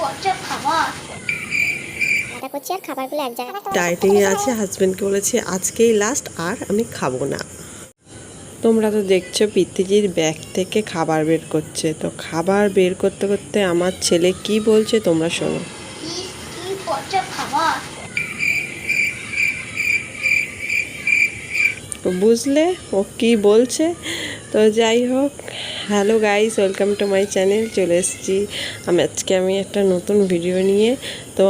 পচা খাবার। করছি আর খাবারগুলো এক জায়গায় ডায়েটিংয়ে আছে হাজব্যান্ডকে বলেছি আজকেই লাস্ট আর আমি খাব না। তোমরা তো দেখছ পিতিজির ব্যাগ থেকে খাবার বের করছে। তো খাবার বের করতে করতে আমার ছেলে কি বলছে তোমরা শোনো। কি কি পচা খাবার তো বুঝলে, ও কি বলছে? তো যাই হোক hello guys welcome to my channel চলে এসেছি। আমি আজকে আমি একটা নতুন ভিডিও নিয়ে। তো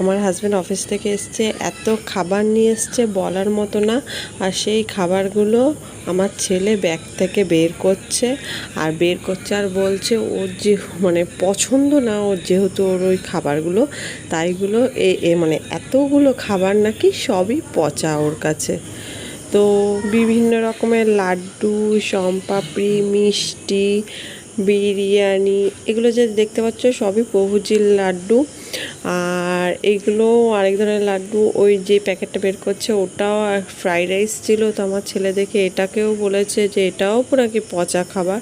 আমার হাজব্যান্ড অফিস থেকে এসছে, এত খাবার নিয়ে এসছে বলার মতো না। আর সেই খাবারগুলো আমার ছেলে ব্যাগ থেকে বের করছে। আর বের করছে আর বলছে ওর যে মানে পছন্দ না ওর যেহেতু ওর ওই খাবারগুলো, তাইগুলো এ এ মানে এতগুলো খাবার নাকি সবই পচা ওর কাছে। তো বিভিন্ন রকমের লাড্ডু সম্পাপড়ি মিষ্টি, বিরিয়ানি, এগুলো যে দেখতে পাচ্ছ সবই প্রভুজির লাড্ডু। আর এগুলো আরেক ধরনের লাড্ডু, ওই যে প্যাকেটটা বের করছে ওটাও ফ্রাইড রাইস ছিল, তো আমার ছেলে দেখে এটাকেও বলেছে যে এটাও পুরো কি পচা খাবার।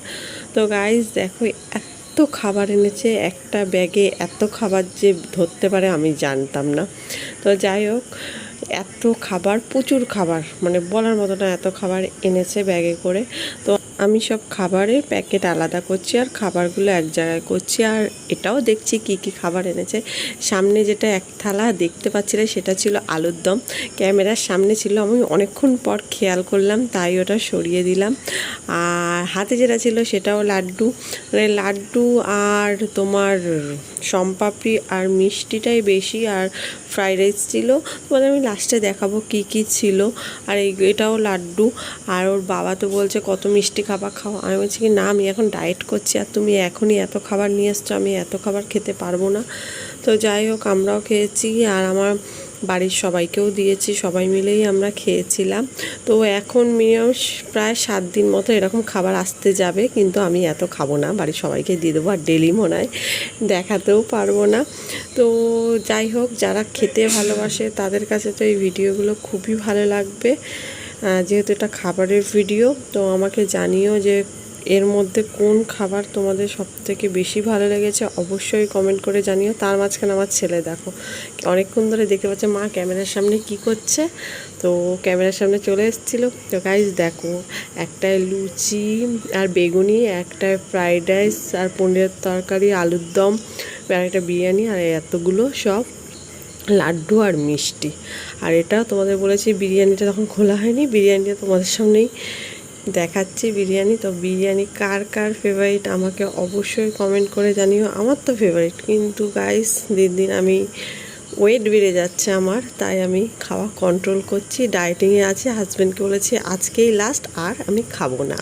তো গাইস দেখো এত খাবার এনেছে, একটা ব্যাগে এত খাবার যে ধরতে পারে আমি জানতাম না। তো যাই হোক এত খাবার প্রচুর খাবার মানে বলার মতো না এত খাবার এনেছে ব্যাগে করে। তো আমি সব খাবারের প্যাকেট আলাদা করছি আর খাবারগুলো এক জায়গায় করছি আর এটাও দেখছি কি কি খাবার এনেছে। সামনে যেটা এক থালা দেখতে পাচ্ছিলে সেটা ছিল আলুর দম। ক্যামেরার সামনে ছিল, আমি অনেকক্ষণ পর খেয়াল করলাম, তাই ওটা সরিয়ে দিলাম। আর হাতে যেটা ছিল সেটাও লাড্ডু। মানে লাড্ডু আর তোমার সম্পাপড়ি আর মিষ্টিটাই বেশি আর ফ্রাইড রাইস ছিল। তোমাদের আমি লাস্টে দেখাবো কি কি ছিল। আর এটাও লাড্ডু। আর ওর বাবা তো বলছে, কত মিষ্টি খাবার খাও আমি বলছি কি, না, আমি এখন ডায়েট করছি আর তুমি এখনই এত খাবার নিয়ে এসছো আমি এত খাবার খেতে পারব না। তো যাই হোক, আমরাও খেয়েছি আর আমার বাড়ির সবাইকেও দিয়েছি, সবাই মিলেই আমরা খেয়েছিলাম। তো এখন মিনিমাম প্রায় সাত দিন মতো এরকম খাবার আসতে যাবে, কিন্তু আমি এত খাব না, বাড়ির সবাইকে দিয়ে দেবো আর ডেলি মনে হয় দেখাতেও পারব না। তো যাই হোক, যারা খেতে ভালোবাসে তাদের কাছে তো এই ভিডিওগুলো খুবই ভালো লাগবে। যেহেতু এটা খাবারের ভিডিও তো আমাকে জানিও যে এর মধ্যে কোন খাবার তোমাদের সব থেকে বেশি ভালো লেগেছে, অবশ্যই কমেন্ট করে জানিও। তার মাঝখানে আমার ছেলে দেখো, অনেকক্ষণ ধরে দেখতে পাচ্ছে মা ক্যামেরার সামনে কি করছে। তো ক্যামেরার সামনে চলে এসেছিল। তো গাইজ দেখো, একটায় লুচি আর বেগুনি, একটায় ফ্রাইড রাইস আর পনিরের তরকারি, আলুর দম, আর একটা বিরিয়ানি, আর এতগুলো সব। লাড্ডু আর মিষ্টি। আর এটা তোমাদের বলেছি বিরিয়ানিটা তখন খোলা হয়নি, বিরিয়ানিটা তোমাদের সামনেই দেখাচ্ছি বিরিয়ানি। তো বিরিয়ানি কার কার ফেভারিট আমাকে অবশ্যই কমেন্ট করে জানিও। আমার তো ফেভারিট কিন্তু গাইস দিন দিন আমি ওয়েট বেড়ে যাচ্ছে আমার, তাই আমি খাওয়া কন্ট্রোল করছি। ডায়েটিংয়ে আছি হাজব্যান্ডকে বলেছি, আজকেই লাস্ট আর আমি খাব না।